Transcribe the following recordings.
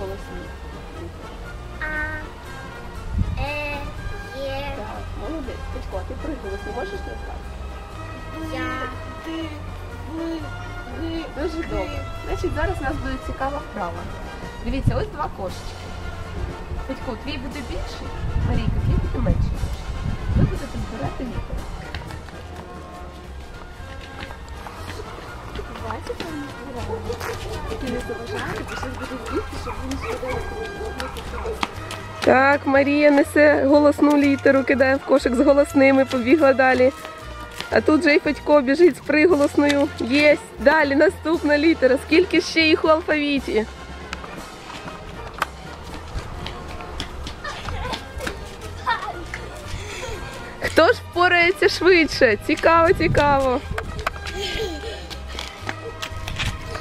голосні. А, е, є. Так, молодець. Петько, ти приголосні можеш назвати? Я. Ти, ми, ми. Дуже добре. Значить, зараз у нас буде цікава вправа. Дивіться, ось два кошечки. Петько, твій буде більший, Марійка, твій буде менший. Ви будете збирати літери. Так, Марія несе голосну літеру, кидає в кошик з голосними, побігла далі. А тут же й Федько біжить з приголосною. Єсть. Далі наступна літера. Скільки ще їх у алфавіті? Хто ж впорається швидше? Цікаво, цікаво.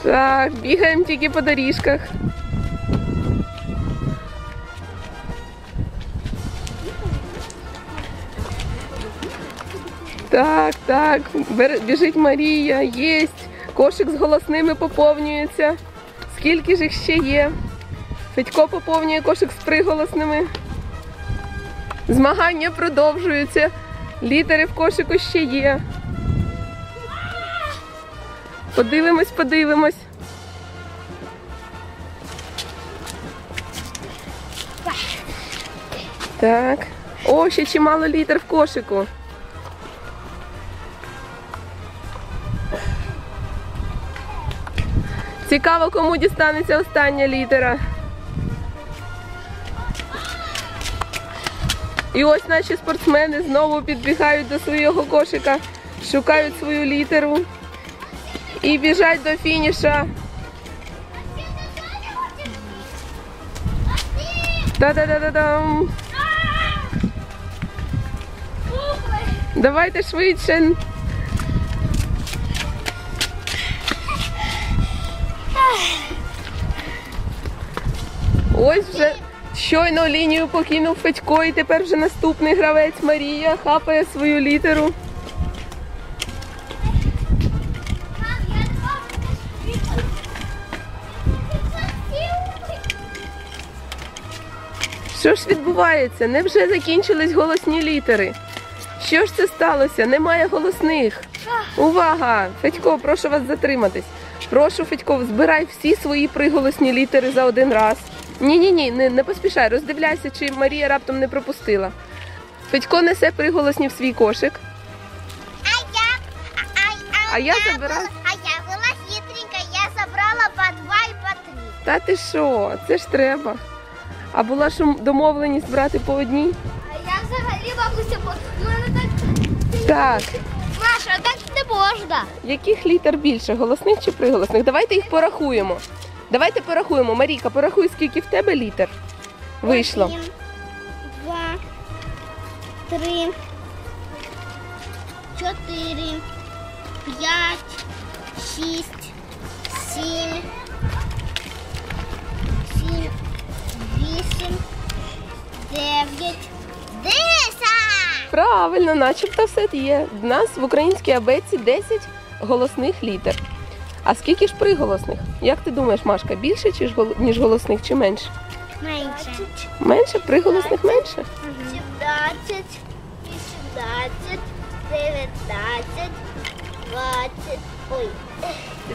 Так, бігаємо тільки по доріжках. Так, так, біжить Марія, єсть. Кошик з голосними поповнюється. Скільки ж їх ще є? Федько поповнює кошик з приголосними. Змагання продовжуються. Літери в кошику ще є. Подивимось, подивимось. Так. О, ще чимало літер в кошику. Цікаво, кому дістанеться остання літера. І ось наші спортсмени знову підбігають до свого кошика, шукають свою літеру і біжать до фініша. Та-да-да-да-дам! Давайте швидше. Ось вже щойно лінію покинув Федько, і тепер вже наступний гравець Марія хапає свою літеру. Що ж відбувається? Невже закінчились голосні літери? Що ж це сталося? Немає голосних. Увага! Федько, прошу вас затриматись. Прошу, Федько, збирай всі свої приголосні літери за один раз. Ні, ні, не, не поспішай, роздивляйся, чи Марія раптом не пропустила. Федько несе приголосні в свій кошик. А я, а, а, А я у забирала- А я была хитренькая, я забрала по два и по три. Та ти що? Це ж треба. А була ж домовленість брати по одній? А я взагалі бабуся, ну так. Так. Маша, так не можна. Яких літер більше, голосних чи приголосних? Давайте їх порахуємо. Давайте порахуємо. Марійка, порахуй, скільки в тебе літер вийшло. Один, два, три, чотири, п'ять, шість, сім, вісім, дев'ять, десять. Правильно, начебто все є. У нас в українській абетці 10 голосних літер. А скільки ж приголосних? Як ти думаєш, Машка, більше ніж голосних чи менше? Менше. Менше? Приголосних менше? 17, 18, 19, 20.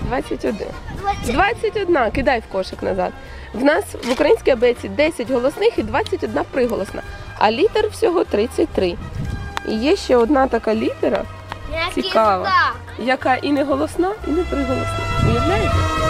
21. Двадцять. 21. Кидай в кошик назад. В нас в українській абеці 10 голосних і 21 приголосна. А літер всього 33. І є ще одна така літера, Цікава, яка і не голосна, і не приголосна. Уявляєте?